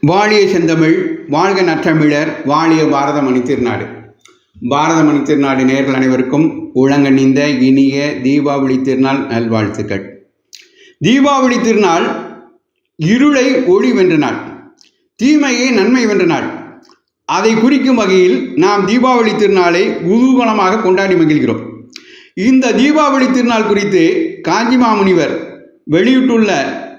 வாழிய செந்தமிழ் வாழ்க நற்றமிழர் வாழிய பாரதமணி திருநாடு. பாரதமணி திருநாடு நேர்கள் அனைவருக்கும் உளங்கணிந்த இனிய தீபாவளி திருநாள் நல்வாழ்த்துக்கள். தீபாவளி திருநாள் இருளை ஒளி வென்ற நாள் தீமையை நன்மை வென்ற நாள். அதை குறிக்கும் வகையில் நாம் தீபாவளி திருநாளை குதூகலமாக கொண்டாடி மகிழ்கிறோம். இந்த தீபாவளி திருநாள் குறித்து காஞ்சி மாமுனிவர் வெளியிட்டுள்ள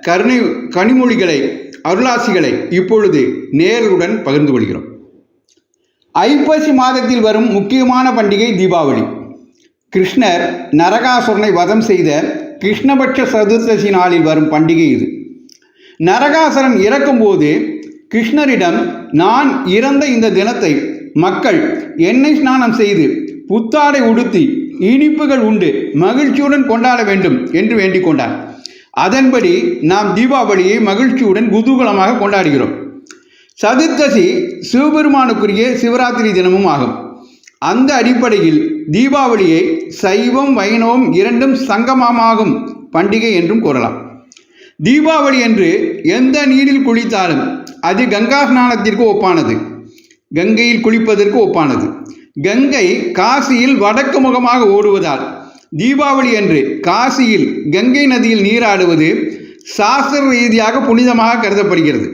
கருணை கனிமொழிகளை அருளாசிகளை இப்பொழுது நேருடன் பகிர்ந்து கொள்கிறோம். ஐப்பசி மாதத்தில் வரும் முக்கியமான பண்டிகை தீபாவளி. கிருஷ்ணர் நரகாசுரனை வதம் செய்த கிருஷ்ணபட்ச சதுர்தசி நாளில் வரும் பண்டிகை இது. நரகாசுரன் இறக்கும்போது கிருஷ்ணரிடம் நான் இறந்த இந்த தினத்தை மக்கள் எண்ணெய் ஸ்நானம் செய்து புத்தாடை உடுத்தி இனிப்புகள் உண்டு மகிழ்ச்சியுடன் கொண்டாட வேண்டும் என்று வேண்டிக் கொண்டார். அதன்படி நாம் தீபாவளியை மகிழ்ச்சியுடன் குதூகலமாக கொண்டாடுகிறோம். சதுர்த்தசி சிவபெருமானுக்குரிய சிவராத்திரி தினமும் ஆகும். அந்த அடிப்படையில் தீபாவளியை சைவம் வைணவம் இரண்டும் சங்கமமாகும் பண்டிகை என்றும் கூறலாம். தீபாவளி என்று எந்த நீரில் குளித்தாலும் அது கங்கா ஸ்நானத்திற்கு ஒப்பானது. கங்கையில் குளிப்பதற்கு ஒப்பானது. கங்கை காசியில் வடக்கு முகமாக ஓடுவதால் தீபாவளி அன்று காசியில் கங்கை நதியில் நீராடுவது சாஸ்திர ரீதியாக புனிதமாக கருதப்படுகிறது.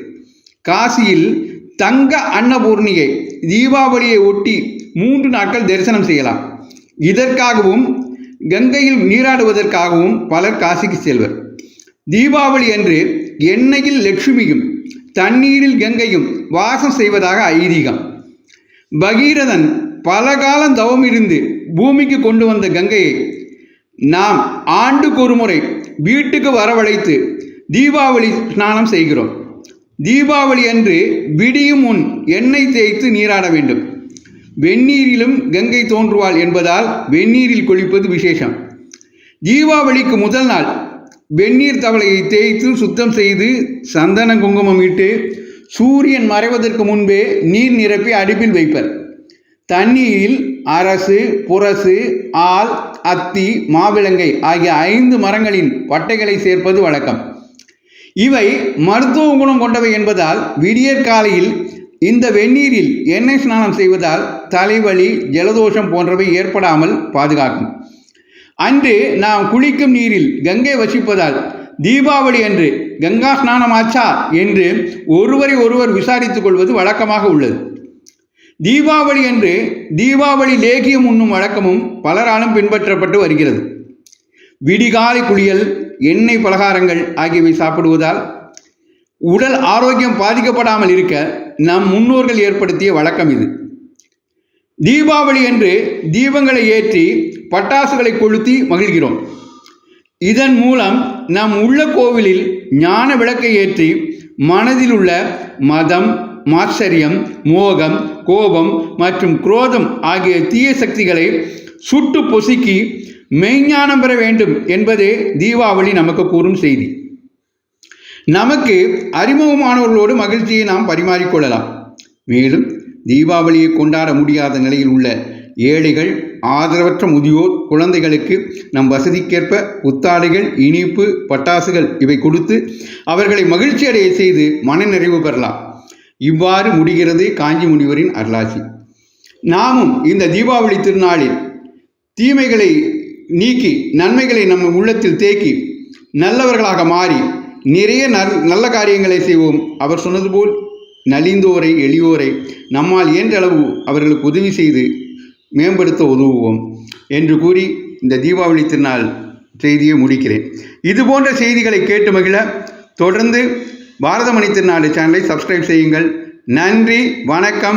காசியில் தங்க அன்னபூர்ணியை தீபாவளியை ஒட்டி மூன்று நாட்கள் தரிசனம் செய்யலாம். இதற்காகவும் கங்கையில் நீராடுவதற்காகவும் பலர் காசிக்கு செல்வர். தீபாவளி அன்று எண்ணெயில் லட்சுமியும் தண்ணீரில் கங்கையும் வாசம் செய்வதாக ஐதீகம். பகீரதன் பல காலம் தவம் இருந்து பூமிக்கு கொண்டு வந்த கங்கையை நாம் ஆண்டுக்கு ஒரு முறை வீட்டுக்கு வரவழைத்து தீபாவளி ஸ்நானம் செய்கிறோம். தீபாவளி அன்று விடியும் முன் எண்ணெய் தேய்த்து நீராட வேண்டும். வெந்நீரிலும் கங்கை தோன்றுவாள் என்பதால் வெந்நீரில் குளிப்பது விசேஷம். தீபாவளிக்கு முதல் நாள் வெந்நீர் தவளையை தேய்த்து சுத்தம் செய்து சந்தன குங்குமம் இட்டு சூரியன் மறைவதற்கு முன்பே நீர் நிரப்பி அடுப்பில் வைப்பர். தண்ணீரில் அரசு புரசு ஆள் அத்தி மாவிளங்கை ஆகிய ஐந்து மரங்களின் பட்டைகளை சேர்ப்பது வழக்கம். இவை மருத்துவ குணம் கொண்டவை என்பதால் விடியற் காலையில் இந்த வெந்நீரில் எண்ணெய் ஸ்நானம் செய்வதால் தலைவலி ஜலதோஷம் போன்றவை ஏற்படாமல் பாதுகாக்கும். அன்று நாம் குளிக்கும் நீரில் கங்கை வசிப்பதால் தீபாவளி அன்று கங்கா ஸ்நானமாச்சா என்று ஒருவரை ஒருவர் விசாரித்துக் கொள்வது வழக்கமாக உள்ளது. தீபாவளி என்று தீபாவளி லேகியம் உண்ணும் வழக்கமும் பலராலும் பின்பற்றப்பட்டு வருகிறது. விடிகாலை குளியல் எண்ணெய் பலகாரங்கள் ஆகியவை சாப்பிடுவதால் உடல் ஆரோக்கியம் பாதிக்கப்படாமல் இருக்க நம் முன்னோர்கள் ஏற்படுத்திய வழக்கம் இது. தீபாவளி என்று தீபங்களை ஏற்றி பட்டாசுகளை கொளுத்தி மகிழ்கிறோம். இதன் மூலம் நம் உள்ள கோவிலில் ஞான விளக்கை ஏற்றி மனதில் உள்ள மதம் மாச்சரியம் மோகம் கோபம் மற்றும் குரோதம் ஆகிய தீய சக்திகளை சுட்டு பொசுக்கி மெய்ஞானம் பெற வேண்டும் என்பதே தீபாவளி நமக்கு கூறும் செய்தி. நமக்கு அறிமுகமானவர்களோடு மகிழ்ச்சியை நாம் பரிமாறிக்கொள்ளலாம் மேலும் தீபாவளியை கொண்டாட முடியாத நிலையில் உள்ள ஏழைகள் ஆதரவற்ற முதியோர் குழந்தைகளுக்கு நம் வசதிக்கேற்ப புத்தாடைகள் இனிப்பு பட்டாசுகள் இவை கொடுத்து அவர்களை மகிழ்ச்சி அடைய செய்து மனநிறைவு பெறலாம். இவ்வாறு முடிகிறது காஞ்சி முனிவரின் அருளாசி. நாமும் இந்த தீபாவளி திருநாளில் தீமைகளை நீக்கி நன்மைகளை நம்ம உள்ளத்தில் தேக்கி நல்லவர்களாக மாறி நிறைய நல்ல காரியங்களை செய்வோம். அவர் சொன்னது போல் நலிந்தோரை எளியோரை நம்மால் இயன்றளவு அவர்களுக்கு உதவி செய்து மேம்படுத்த உதவுவோம் என்று கூறி இந்த தீபாவளி திருநாள் செய்தியை முடிக்கிறேன். இது போன்ற செய்திகளை கேட்டு மகிழ தொடர்ந்து பாரதமணி திருநாடு சேனலை சப்ஸ்கிரைப் செய்யுங்கள். நன்றி வணக்கம்.